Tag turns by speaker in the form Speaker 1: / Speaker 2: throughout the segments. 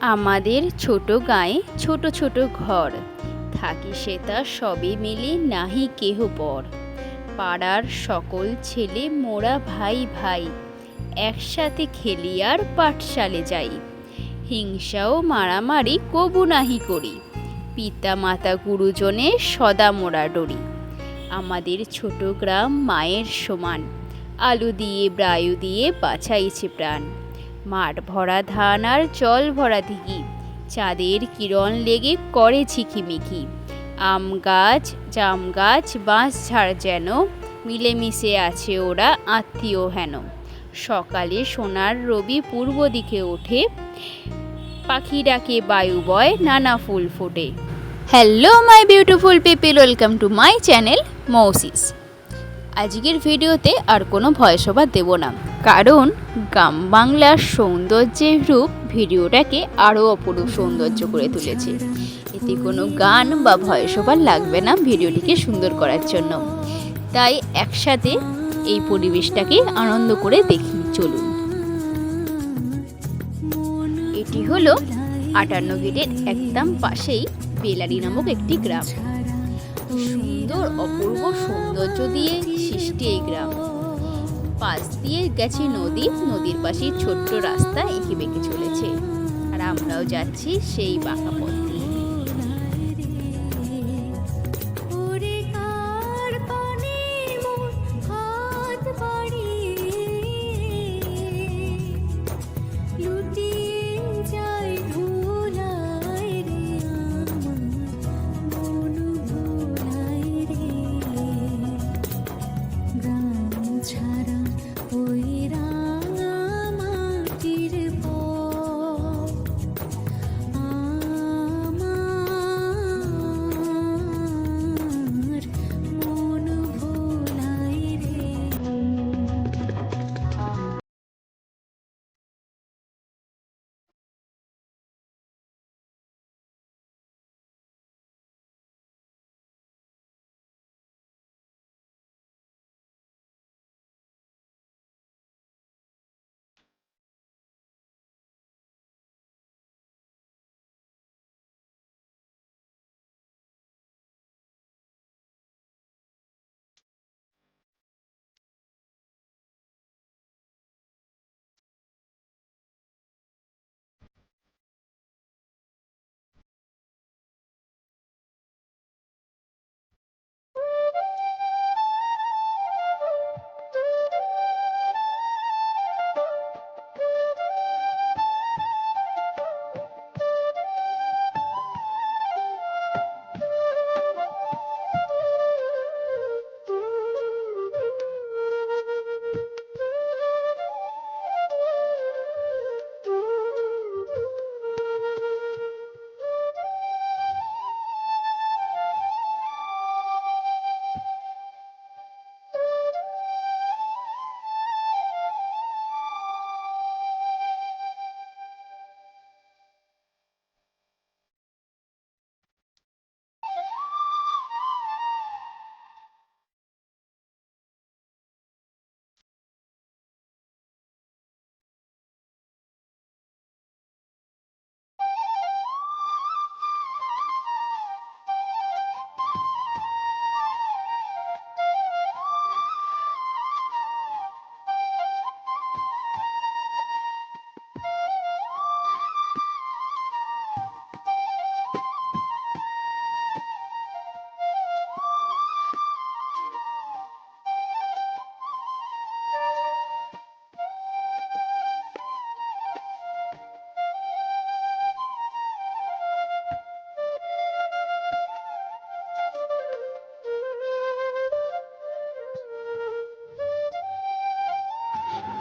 Speaker 1: আমাদের ছোট গায়ে ছোট ছোট ঘর। থাকি সে তা সবে মিলে নাহি কেহ পর পাড়ার সকল ছেলে মোরা ভাই ভাই। একসাথে খেলি আর পাঠশালে যাই। হিংসাও মারামারি কবু নাহি করি। পিতা মাতা গুরুজনে সদা মোরা ডরি। আমাদের ছোট গ্রাম মায়ের সমান। আলু দিয়ে, ব্রায়ু দিয়ে বাছাইছে প্রাণ। মাঠ ভরা ধান আর জল ভরা দিঘি। চাঁদের কিরণ লেগে করে ঝিকিমিকি আম গাছ, জাম গাছ, বাঁশ ঝাড় যেন, মিলেমিশে আছে ওরা আত্মীয় হেন। সকালে সোনার রবি পূর্ব দিকে ওঠে, পাখি ডাকে বায়ু বয়, নানা ফুল ফোটে। Hello my beautiful people welcome to my channel মৌসিস আজকের ভিডিওতে আর কোনো ভয়েস ওভার দেবো না। কারণ গ্রাম বাংলার সৌন্দর্যের রূপ ভিডিওটাকে আরও অপরূপ সৌন্দর্য করে তুলেছে। এতে কোনো গান বা ভয়েস ওভার লাগবে না ভিডিওটিকে সুন্দর করার জন্য। তাই একসাথে এই পরিবেশটাকে আনন্দ করে দেখি, চলুন। এটি হলো আটান্ন গেটের একদম পাশেই বেলারি নামক একটি গ্রাম। সুন্দর, অপূর্ব সৌন্দর্য দিয়ে সৃষ্টি এই গ্রাম। পাশ দিয়ে গেছে নদী, নদীর পাশে ছোট্ট রাস্তা এঁকে বেঁকে চলেছে। আর আমরাও যাচ্ছি সেই বাঁকা পথ।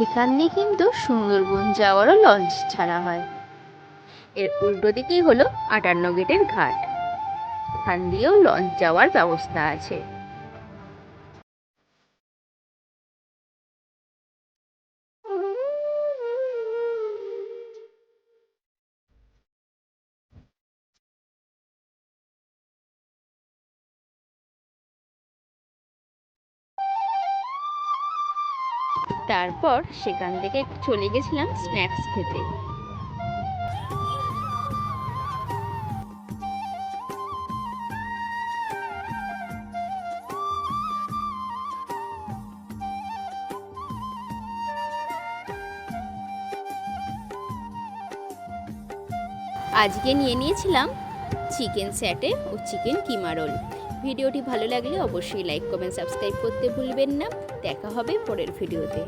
Speaker 1: এখান কিন্তু সুন্দরবন যাওয়ারও লঞ্চ ছাড়া হয়। এর উল্টো দিকেই হলো আটান্ন গেটের ঘাট। এখান দিয়েও লঞ্চ যাওয়ার ব্যবস্থা আছে। তারপর সেখান থেকে চলে গেছিলাম স্ন্যাক্স খেতে। আজকে নিয়ে নিয়েছিলাম চিকেন স্যাটে ও চিকেন কিমারোল ভিডিওটি ভালো লাগলে অবশ্যই লাইক কমেন্ট সাবস্ক্রাইব করতে ভুলবেন না। দেখা হবে পরের ভিডিওতে।